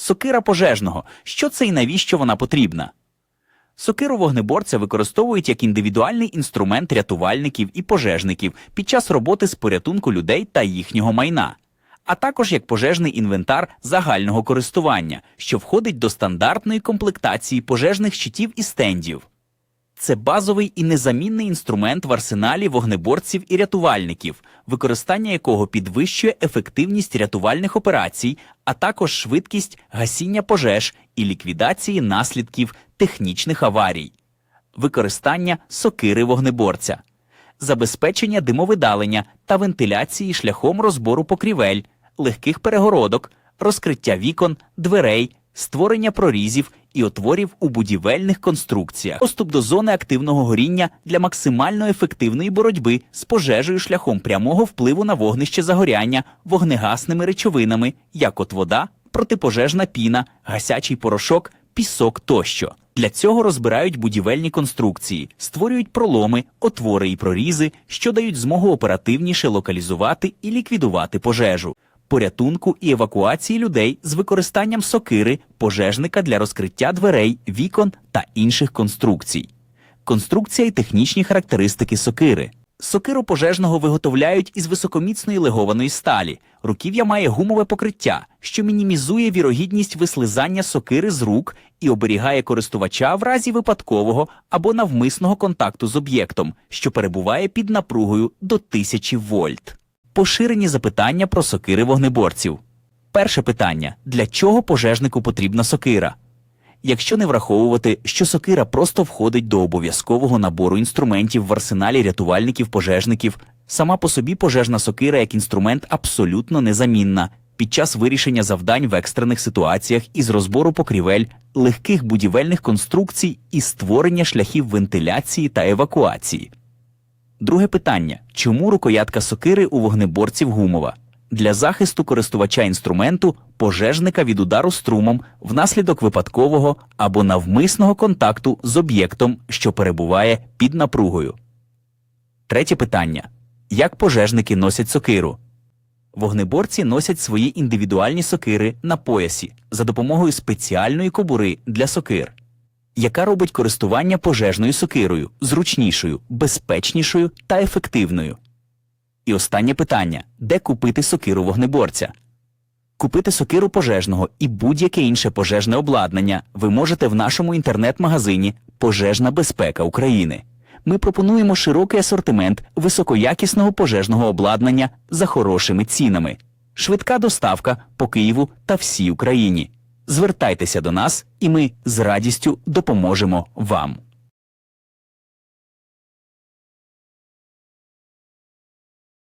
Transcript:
Сокира пожежного. Що це і навіщо вона потрібна? Сокиру вогнеборця використовують як індивідуальний інструмент рятувальників і пожежників під час роботи з порятунку людей та їхнього майна, а також як пожежний інвентар загального користування, що входить до стандартної комплектації пожежних щитів і стендів. Це базовий і незамінний інструмент в арсеналі вогнеборців і рятувальників, використання якого підвищує ефективність рятувальних операцій, а також швидкість гасіння пожеж і ліквідації наслідків технічних аварій, використання сокири вогнеборця, забезпечення димовидалення та вентиляції шляхом розбору покрівель, легких перегородок, розкриття вікон, дверей, створення прорізів і отворів у будівельних конструкціях, доступ до зони активного горіння для максимально ефективної боротьби з пожежею шляхом прямого впливу на вогнище загоряння вогнегасними речовинами, як от вода, протипожежна піна, гасячий порошок, пісок тощо. Для цього розбирають будівельні конструкції, створюють проломи, отвори і прорізи, що дають змогу оперативніше локалізувати і ліквідувати пожежу, порятунку і евакуації людей з використанням сокири, пожежника для розкриття дверей, вікон та інших конструкцій. Конструкція і технічні характеристики сокири. Сокиру пожежного виготовляють із високоміцної легованої сталі. Руків'я має гумове покриття, що мінімізує вірогідність вислизання сокири з рук і оберігає користувача в разі випадкового або навмисного контакту з об'єктом, що перебуває під напругою до 1000 вольт. Поширені запитання про сокири вогнеборців. Перше питання: для чого пожежнику потрібна сокира? Якщо не враховувати, що сокира просто входить до обов'язкового набору інструментів в арсеналі рятувальників-пожежників, сама по собі пожежна сокира як інструмент абсолютно незамінна під час вирішення завдань в екстрених ситуаціях із розбору покрівель, легких будівельних конструкцій і створення шляхів вентиляції та евакуації. Друге питання: чому рукоятка сокири у вогнеборців гумова? Для захисту користувача інструменту пожежника від удару струмом внаслідок випадкового або навмисного контакту з об'єктом, що перебуває під напругою. Третє питання: як пожежники носять сокиру? Вогнеборці носять свої індивідуальні сокири на поясі за допомогою спеціальної кобури для сокир яка робить користування пожежною сокирою зручнішою, безпечнішою та ефективною. І останнє питання: де купити сокиру вогнеборця? Купити сокиру пожежного і будь-яке інше пожежне обладнання ви можете в нашому інтернет-магазині Пожежна безпека України. Ми пропонуємо широкий асортимент високоякісного пожежного обладнання за хорошими цінами, швидка доставка по Києву та всій Україні. Звертайтеся до нас, і ми з радістю допоможемо вам.